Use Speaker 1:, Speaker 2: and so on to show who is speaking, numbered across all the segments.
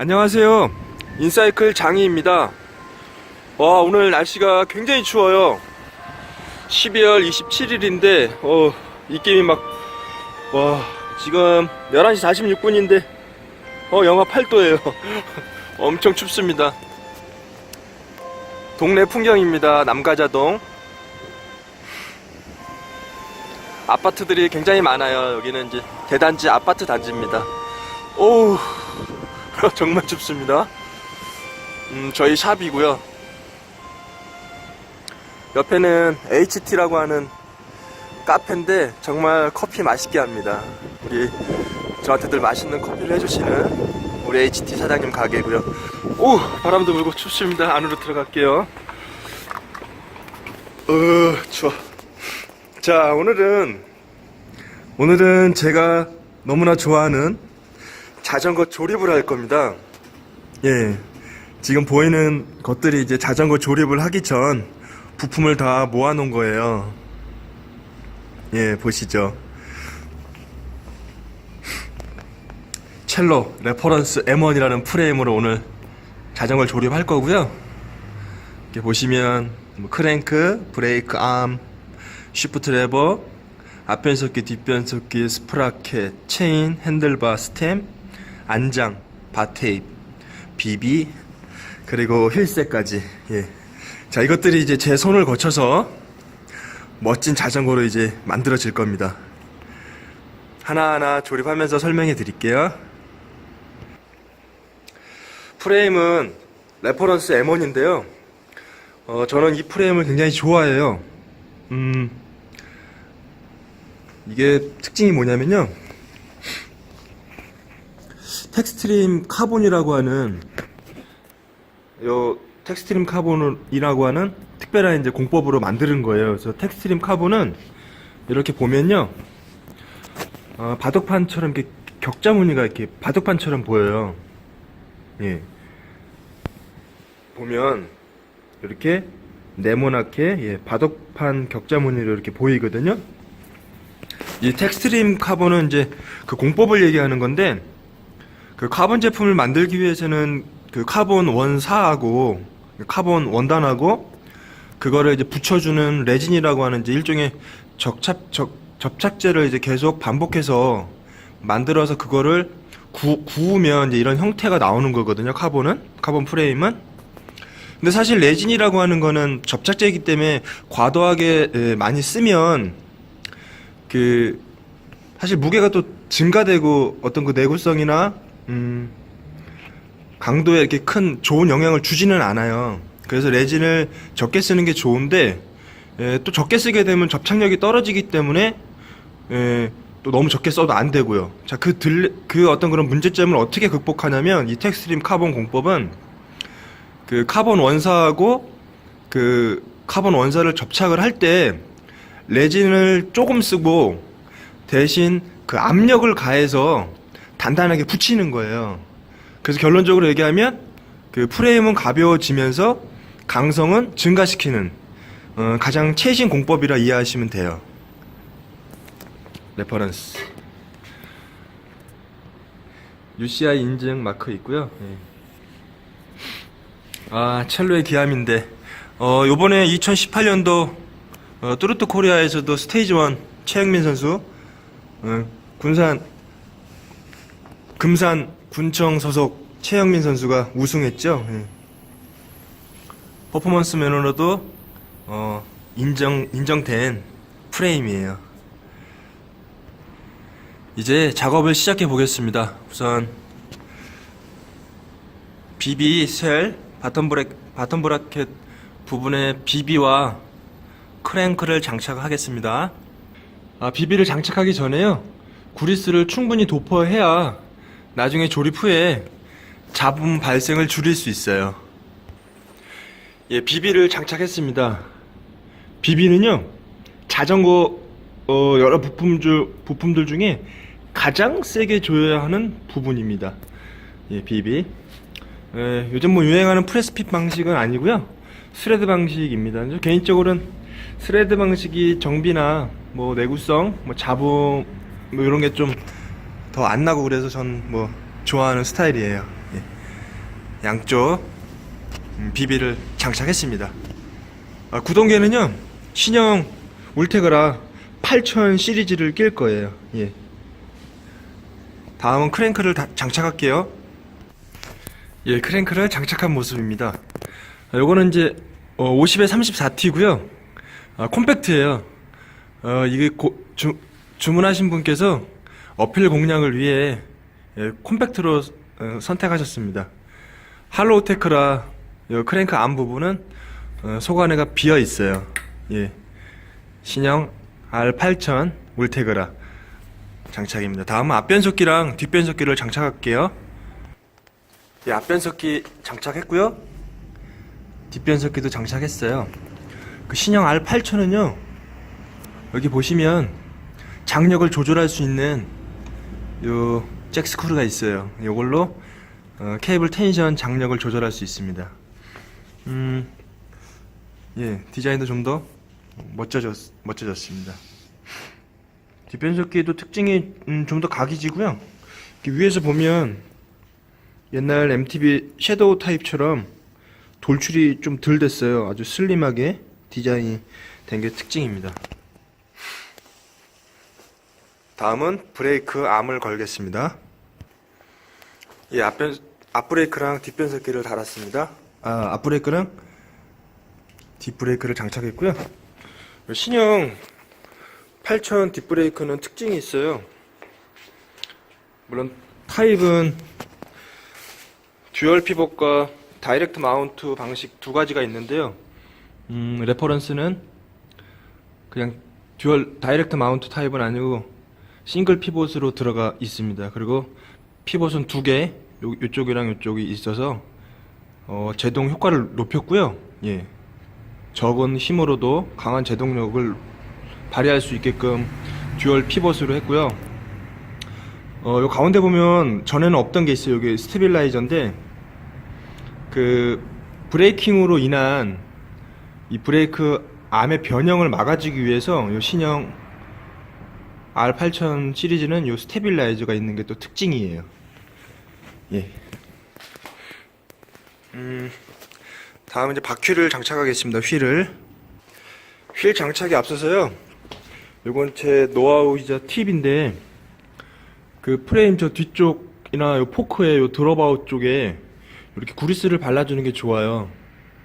Speaker 1: 안녕하세요. 인사이클 장희입니다. 와, 오늘 날씨가 굉장히 추워요. 12월 27일인데, 어, 입김이 막, 와, 지금 11시 46분인데, 어, 영하 8도예요. 엄청 춥습니다. 동네 풍경입니다. 남가자동. 아파트들이 굉장히 많아요. 여기는 이제 대단지 아파트 단지입니다. 오우. 정말 춥습니다. 음, 저희 샵이고요. 옆에는 HT라고 하는 카페인데 정말 커피 맛있게 합니다. 우리 저한테들 맛있는 커피를 해주시는 우리 HT 사장님 가게고요. 오 바람도 불고 춥습니다. 안으로 들어갈게요. 어 추워. 자 오늘은 오늘은 제가 너무나 좋아하는 자전거 조립을 할 겁니다. 예. 지금 보이는 것들이 이제 자전거 조립을 하기 전 부품을 다 모아 놓은 거예요. 예, 보시죠. 첼로 레퍼런스 M1이라는 프레임으로 오늘 자전거를 조립할 거고요. 이렇게 보시면 뭐 크랭크, 브레이크 암, 쉬프트 레버, 앞변속기, 뒷변속기, 스프라켓, 체인, 핸들바, 스템, 안장, 바테입, 비비, 그리고 휠셋까지. 예. 자, 이것들이 이제 제 손을 거쳐서 멋진 자전거로 이제 만들어질 겁니다. 하나하나 조립하면서 설명해 드릴게요. 프레임은 레퍼런스 M1인데요. 어, 저는 이 프레임을 굉장히 좋아해요. 음, 이게 특징이 뭐냐면요. 텍스트림 카본이라고 하는 요 텍스트림 카본이라고 하는 특별한 이제 공법으로 만드는 거예요. 그래서 텍스트림 카본은 이렇게 보면요. 어, 바둑판처럼 이렇게 격자 무늬가 이렇게 바둑판처럼 보여요. 예. 보면 이렇게 네모나게 예, 바둑판 격자 무늬로 이렇게 보이거든요. 이 텍스트림 카본은 이제 그 공법을 얘기하는 건데 그 카본 제품을 만들기 위해서는 그 카본 원사하고 카본 원단하고 그거를 이제 붙여주는 레진이라고 하는 이제 일종의 적착 적, 접착제를 이제 계속 반복해서 만들어서 그거를 구, 구우면 이제 이런 형태가 나오는 거거든요. 카본은 카본 프레임은. 근데 사실 레진이라고 하는 거는 접착제이기 때문에 과도하게 에, 많이 쓰면 그 사실 무게가 또 증가되고 어떤 그 내구성이나 음 강도에 이렇게 큰 좋은 영향을 주지는 않아요. 그래서 레진을 적게 쓰는 게 좋은데 에, 또 적게 쓰게 되면 접착력이 떨어지기 때문에 에, 또 너무 적게 써도 안 되고요. 자, 그 들, 그 어떤 그런 문제점을 어떻게 극복하냐면 이 텍스트림 카본 공법은 그 카본 원사하고 그 카본 원사를 접착을 할 때 레진을 조금 쓰고 대신 그 압력을 가해서 단단하게 붙이는 거예요. 그래서 결론적으로 얘기하면 그 프레임은 가벼워지면서 강성은 증가시키는 어, 가장 최신 공법이라 이해하시면 돼요. 레퍼런스. UCI 인증 마크 있고요. 예. 아 첼로의 기함인데 어 요번에 2018년도 어, 뚜루트 코리아에서도 스테이지 1 최영민 선수 어, 군산 금산 군청 소속 최영민 선수가 우승했죠. 예. 퍼포먼스 면허로도 어, 인정 인정된 프레임이에요. 이제 작업을 시작해 보겠습니다. 우선 비비 셀 바텀 브렉 바텀 브라켓 부분에 비비와 크랭크를 장착하겠습니다. 아, 비비를 장착하기 전에요. 구리스를 충분히 도포해야 나중에 조립 후에 잡음 발생을 줄일 수 있어요. 예, 비비를 장착했습니다. 비비는요, 자전거 어, 여러 부품 주, 부품들 중에 가장 세게 조여야 하는 부분입니다. 예, 비비. 예, 요즘 뭐 유행하는 프레스핏 방식은 아니고요. 스레드 방식입니다. 저 개인적으로는 스레드 방식이 정비나 뭐 내구성, 뭐 잡음 뭐 이런 게좀 더 안 나고 그래서 전 뭐 좋아하는 스타일이에요. 예. 양쪽 음, 비비를 장착했습니다. 아, 구동계는요 신형 울테그라 8000 시리즈를 낄 거예요. 예. 다음은 크랭크를 다- 장착할게요. 예, 크랭크를 장착한 모습입니다. 아, 요거는 이제 50에 34T고요. 아, 콤팩트예요. 어, 이게 고- 주, 주문하신 분께서 어필 공략을 위해 예, 콤팩트로 어, 선택하셨습니다. 할로우 테크라 요 크랭크 암 부분은 어, 소관에가 비어 있어요. 예. 신형 R8000 울테그라 장착입니다. 다음은 앞변속기랑 뒷변속기를 장착할게요. 예, 앞변속기 장착했고요. 뒷변속기도 장착했어요. 그 신형 R8000은요. 여기 보시면 장력을 조절할 수 있는 요 잭스크루가 있어요. 요걸로 어, 케이블 텐션 장력을 조절할 수 있습니다. 음, 예, 디자인도 좀 더 멋져졌, 멋져졌습니다. 뒷변속기도 특징이 음, 좀 더 각이지고요. 위에서 보면 옛날 MTB 섀도우 타입처럼 돌출이 좀 덜 됐어요. 아주 슬림하게 디자인이 된 게 특징입니다. 다음은 브레이크 암을 걸겠습니다. 이 앞변 앞브레이크랑 뒷변속기를 달았습니다. 아, 앞브레이크랑 뒷브레이크를 장착했고요. 신형 8000 뒷브레이크는 특징이 있어요. 물론 타입은 듀얼 피벗과 다이렉트 마운트 방식 두 가지가 있는데요. 음, 레퍼런스는 그냥 듀얼 다이렉트 마운트 타입은 아니고 싱글 피봇으로 들어가 있습니다. 그리고 피봇은 두 개, 요, 요쪽이랑 요쪽이 있어서 어, 제동 효과를 높였고요. 예. 적은 힘으로도 강한 제동력을 발휘할 수 있게끔 듀얼 피벗으로 했고요. 어, 요 가운데 보면 전에는 없던 게 있어요. 여기 스테빌라이저인데 그 브레이킹으로 인한 이 브레이크 암의 변형을 막아주기 위해서 요 신형 R8000 시리즈는 요 스테빌라이저가 있는 게 또 특징이에요. 예. 음, 다음 이제 바퀴를 장착하겠습니다. 휠을. 휠 장착에 앞서서요. 요건 제 노하우이자 팁인데 그 프레임 저 뒤쪽이나 요 포크의 요 드롭아웃 쪽에 이렇게 구리스를 발라주는 게 좋아요.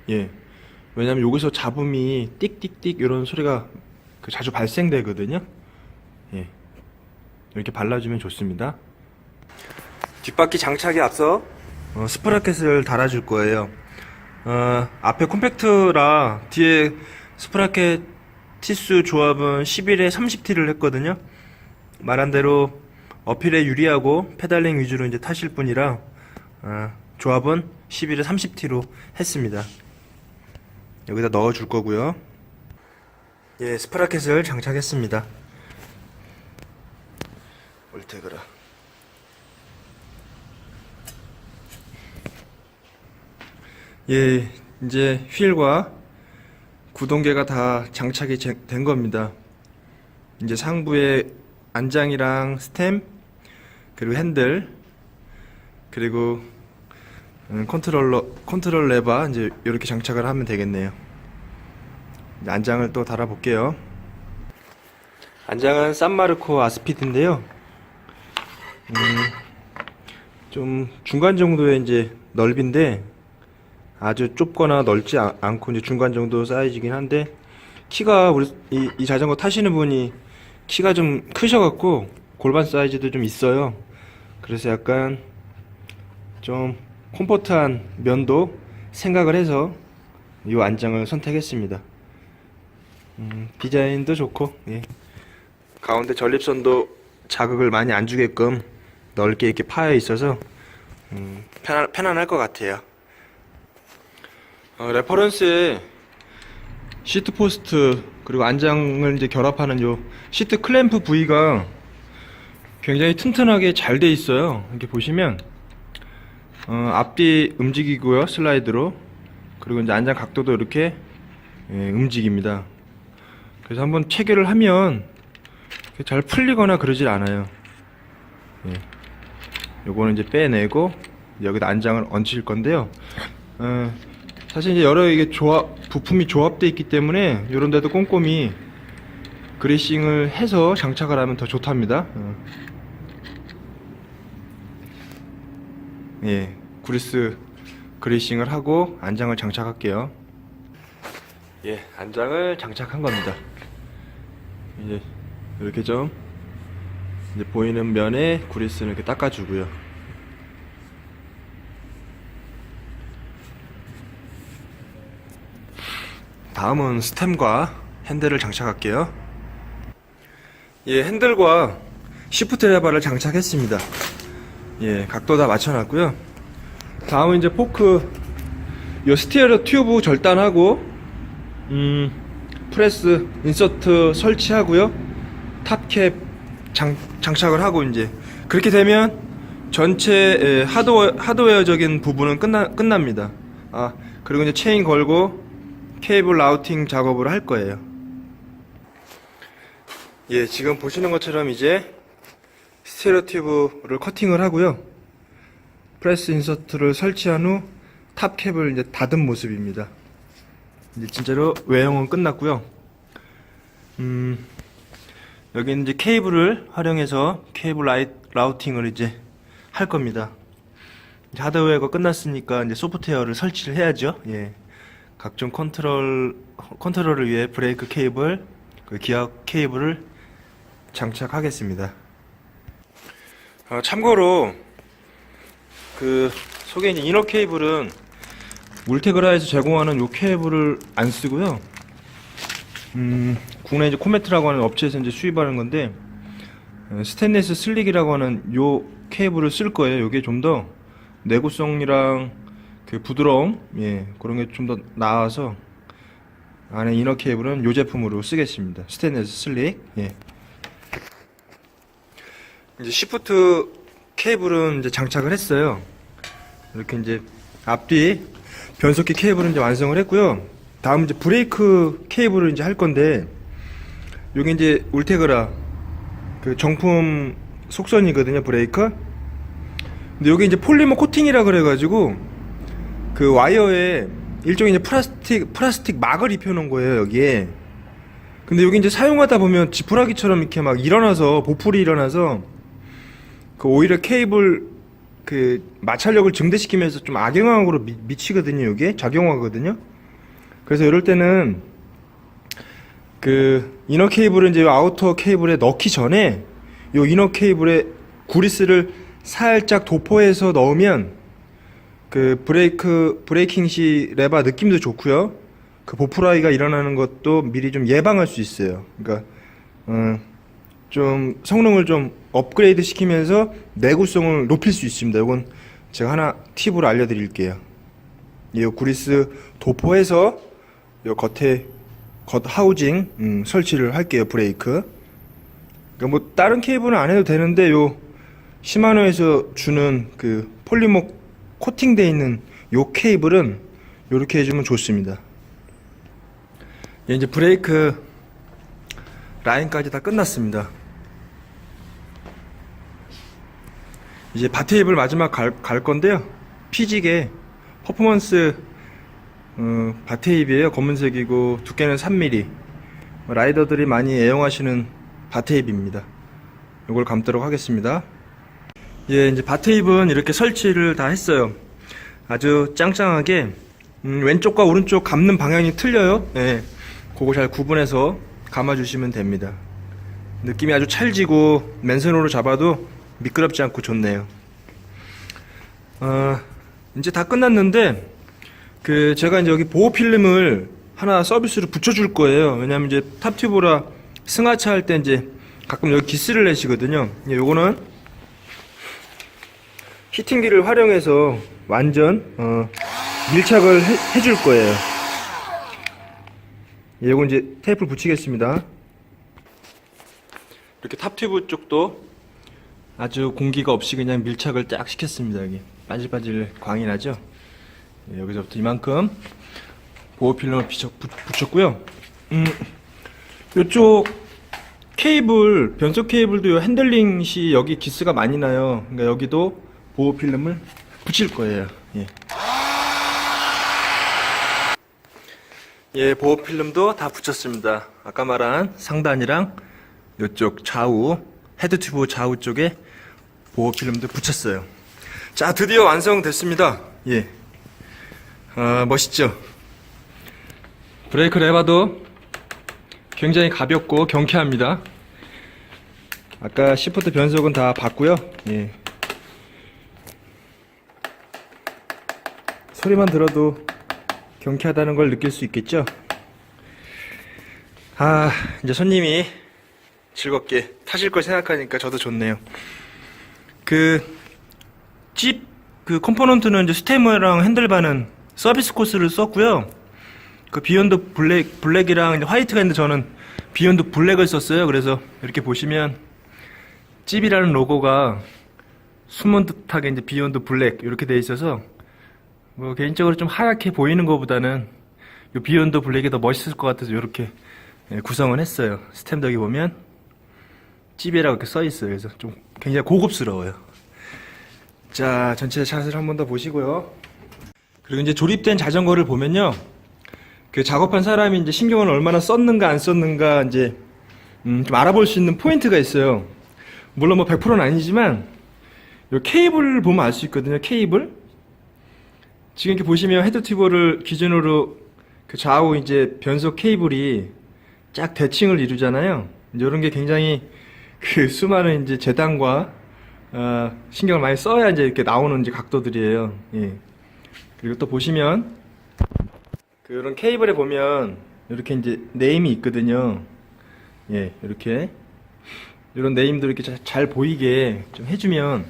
Speaker 1: 예. 왜냐면 여기서 잡음이 띡띡띡 이런 소리가 그 자주 발생되거든요. 예. 이렇게 발라주면 좋습니다. 뒷바퀴 장착에 앞서 어, 스프라켓을 달아줄 거예요. 어, 앞에 콤팩트라 뒤에 스프라켓 티수 조합은 11에 30T를 했거든요. 말한 대로 어필에 유리하고 페달링 위주로 이제 타실 분이라 어, 조합은 11에 30T로 했습니다. 여기다 넣어 줄 거고요. 예, 스프라켓을 장착했습니다. 올테그라. 예, 이제 휠과 구동계가 다 장착이 제- 된 겁니다. 이제 상부에 안장이랑 스템, 그리고 핸들, 그리고 음, 컨트롤러, 컨트롤 레바 이제 이렇게 장착을 하면 되겠네요. 이제 안장을 또 달아볼게요. 안장은 산마르코 아스피드인데요. 음, 좀 중간 정도의 이제 넓인데 아주 좁거나 넓지 아- 않고 이제 중간 정도 사이즈긴 한데 키가 우리 이, 이 자전거 타시는 분이 키가 좀 크셔갖고 골반 사이즈도 좀 있어요. 그래서 약간 좀 콤포트한 면도 생각을 해서 이 안장을 선택했습니다. 음, 디자인도 좋고 예. 가운데 전립선도 자극을 많이 안 주게끔 넓게 이렇게 파여 있어서 음, 편안, 편안할 것 같아요. 어, 레퍼런스에 시트 포스트 그리고 안장을 이제 결합하는 요 시트 클램프 부위가 굉장히 튼튼하게 잘 돼 있어요. 이렇게 보시면 어, 앞뒤 움직이고요 슬라이드로 그리고 이제 안장 각도도 이렇게 예, 움직입니다. 그래서 한번 체결을 하면 잘 풀리거나 그러질 않아요. 예. 요거는 이제 빼내고 여기다 안장을 얹힐 건데요. 어, 사실 이제 여러 이게 조합 부품이 조합돼 있기 때문에 이런 데도 꼼꼼히 그레이싱을 해서 장착을 하면 더 좋답니다. 어. 예, 구리스 그레이싱을 하고 안장을 장착할게요. 예, 안장을 장착한 겁니다. 이제 이렇게 좀 이제 보이는 면에 구리스를 이렇게 닦아주고요. 다음은 스템과 핸들을 장착할게요. 예, 핸들과 시프트 레버를 장착했습니다. 예, 각도 다 맞춰놨고요. 다음은 이제 포크, 요 스티어러 튜브 절단하고, 음, 프레스, 인서트 설치하고요. 탑캡 장, 장착을 하고 이제 그렇게 되면 전체 에, 하드웨어, 하드웨어적인 부분은 끝나, 끝납니다. 아, 그리고 이제 체인 걸고 케이블 라우팅 작업을 할 거예요. 예, 지금 보시는 것처럼 이제 스테레오 튜브를 커팅을 하고요. 프레스 인서트를 설치한 후 탑캡을 이제 닫은 모습입니다. 이제 진짜로 외형은 끝났고요. 음, 여기는 이제 케이블을 활용해서 케이블 라이, 라우팅을 이제 할 겁니다. 이제 하드웨어가 끝났으니까 이제 소프트웨어를 설치를 해야죠. 예. 각종 컨트롤 컨트롤을 위해 브레이크 케이블, 그 기어 케이블을 장착하겠습니다. 아, 참고로 그 속에 있는 이너 케이블은 울테그라에서 제공하는 요 케이블을 안 쓰고요. 음, 국내 이제 코메트라고 하는 업체에서 이제 수입하는 건데 어, 스테인리스 슬릭이라고 하는 요 케이블을 쓸 거예요. 요게 좀 더 내구성이랑 그 부드러움, 예, 그런 게 좀 더 나아서 안에 이너 케이블은 요 제품으로 쓰겠습니다. 스테인리스 슬릭, 예. 이제 시프트 케이블은 이제 장착을 했어요. 이렇게 이제 앞뒤 변속기 케이블은 이제 완성을 했고요. 다음 이제 브레이크 케이블을 이제 할 건데 요게 이제 울테그라 그 정품 속선이거든요, 브레이크. 근데 요게 이제 폴리머 코팅이라 그래 가지고 그 와이어에 일종의 이제 플라스틱 플라스틱 막을 입혀 놓은 거예요, 여기에. 근데 여기 이제 사용하다 보면 지푸라기처럼 이렇게 막 일어나서 보풀이 일어나서 그 오히려 케이블 그 마찰력을 증대시키면서 좀 악영향으로 미, 미치거든요. 이게 작용하거든요. 그래서 이럴 때는 그 이너 케이블을 이제 아우터 케이블에 넣기 전에 요 이너 케이블에 구리스를 살짝 도포해서 넣으면 그 브레이크 브레이킹 시 레바 느낌도 좋고요. 그 보풀아이가 일어나는 것도 미리 좀 예방할 수 있어요. 그러니까 음, 좀 성능을 좀 업그레이드 시키면서 내구성을 높일 수 있습니다. 이건 제가 하나 팁으로 알려드릴게요. 이 구리스 도포해서 요 겉에 겉 하우징 음, 설치를 할게요. 브레이크. 그러니까 뭐 다른 케이블은 안 해도 되는데 요 시마노에서 주는 그 폴리머 코팅돼 있는 요 케이블은 요렇게 해주면 좋습니다. 예, 이제 브레이크 라인까지 다 끝났습니다. 이제 바테입을 마지막 갈, 갈 건데요. 피직의 퍼포먼스 어, 바테입이에요. 검은색이고 두께는 3mm. 라이더들이 많이 애용하시는 바테입입니다. 이걸 감도록 하겠습니다. 예, 이제 바테입은 이렇게 설치를 다 했어요. 아주 짱짱하게 음, 왼쪽과 오른쪽 감는 방향이 틀려요. 예, 그거 잘 구분해서 감아주시면 됩니다. 느낌이 아주 찰지고 맨손으로 잡아도 미끄럽지 않고 좋네요. 어, 이제 다 끝났는데 그 제가 이제 여기 보호 필름을 하나 서비스로 붙여줄 거예요. 왜냐면 이제 탑튜브라 승하차 할 때 이제 가끔 여기 기스를 내시거든요. 예, 요거는 히팅기를 활용해서 완전 어, 밀착을 해, 줄 거예요. 예, 요거 이제 테이프를 붙이겠습니다. 이렇게 탑튜브 쪽도 아주 공기가 없이 그냥 밀착을 딱 시켰습니다. 여기 반질반질 광이 나죠. 예, 여기서부터 이만큼 보호 필름을 붙였고요. 음, 이쪽 케이블 변속 케이블도 요 핸들링 시 여기 기스가 많이 나요. 그러니까 여기도 보호 필름을 붙일 거예요. 예. 예, 보호 필름도 다 붙였습니다. 아까 말한 상단이랑 이쪽 좌우 헤드 튜브 좌우 쪽에 보호 필름도 붙였어요. 자, 드디어 완성됐습니다. 예. 아, 멋있죠? 브레이크 레버도 굉장히 가볍고 경쾌합니다. 아까 시프트 변속은 다 봤고요. 예. 소리만 들어도 경쾌하다는 걸 느낄 수 있겠죠? 아, 이제 손님이 즐겁게 타실 걸 생각하니까 저도 좋네요. 그, 집, 그 컴포넌트는 이제 스테머랑 핸들바는 서비스 코스를 썼고요. 그 비욘드 블랙, 블랙이랑 화이트가 있는데 저는 비욘드 블랙을 썼어요. 그래서 이렇게 보시면 찝이라는 로고가 숨은 듯하게 이제 비욘드 블랙 이렇게 돼 있어서 뭐 개인적으로 좀 하얗게 보이는 것보다는 요 비욘드 블랙이 더 멋있을 것 같아서 이렇게 예, 구성을 했어요. 여기 보면 찝이라고 이렇게 써 있어요. 그래서 좀 굉장히 고급스러워요. 자, 전체 샷을 한 번 더 보시고요. 그리고 이제 조립된 자전거를 보면요. 그 작업한 사람이 이제 신경을 얼마나 썼는가 안 썼는가 이제 음, 좀 알아볼 수 있는 포인트가 있어요. 물론 뭐 100%는 아니지만 요 케이블 보면 알 수 있거든요. 케이블. 지금 이렇게 보시면 헤드 튜브를 기준으로 그 좌우 이제 변속 케이블이 쫙 대칭을 이루잖아요. 이런 게 굉장히 그 수많은 이제 재단과 어, 신경을 많이 써야 이제 이렇게 나오는 이제 각도들이에요. 예. 그리고 또 보시면 그런 케이블에 보면 이렇게 이제 네임이 있거든요. 예, 이렇게 이런 네임도 이렇게 자- 잘 보이게 좀 해주면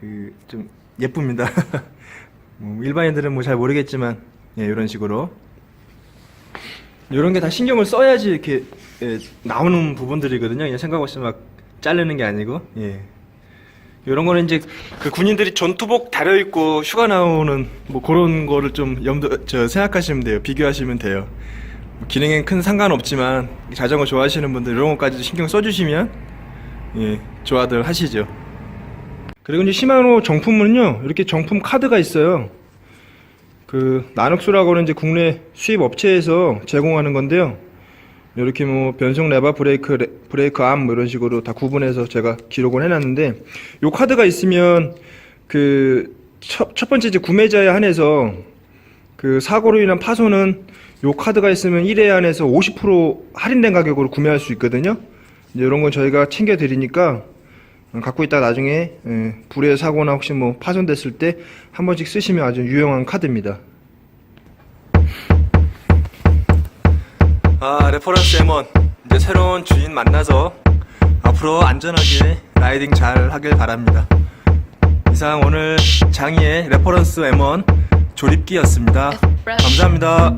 Speaker 1: 그 좀 예쁩니다. 뭐 일반인들은 뭐 잘 모르겠지만 예, 이런 식으로 이런 게 다 신경을 써야지 이렇게 예, 나오는 부분들이거든요. 그냥 생각 없이 막 자르는 게 아니고 예. 이런 거는 이제 그 군인들이 전투복 다려 입고 휴가 나오는 뭐 그런 거를 좀 염두 저 생각하시면 돼요. 비교하시면 돼요. 뭐 기능엔 큰 상관없지만 자전거 좋아하시는 분들 이런 것까지 신경 써주시면 예 좋아들 하시죠. 그리고 이제 시마노 정품은요 이렇게 정품 카드가 있어요. 그 나눅수라고는 이제 국내 수입 업체에서 제공하는 건데요. 이렇게 뭐 변속 레바 브레이크 레- 브레이크 암뭐 이런 식으로 다 구분해서 제가 기록을 해놨는데 요 카드가 있으면 그첫 첫 번째 이제 구매자에 한해서 그 사고로 인한 파손은 요 카드가 있으면 1회 안에서 50% 할인된 가격으로 구매할 수 있거든요. 이런 건 저희가 챙겨 드리니까 갖고 있다 나중에 예, 불의 사고나 혹시 뭐 파손됐을 때 한 번씩 쓰시면 아주 유용한 카드입니다. 아 레퍼런스 M1 이제 새로운 주인 만나서 앞으로 안전하게 라이딩 잘 하길 바랍니다. 이상 오늘 장희의 레퍼런스 M1 조립기였습니다. 감사합니다.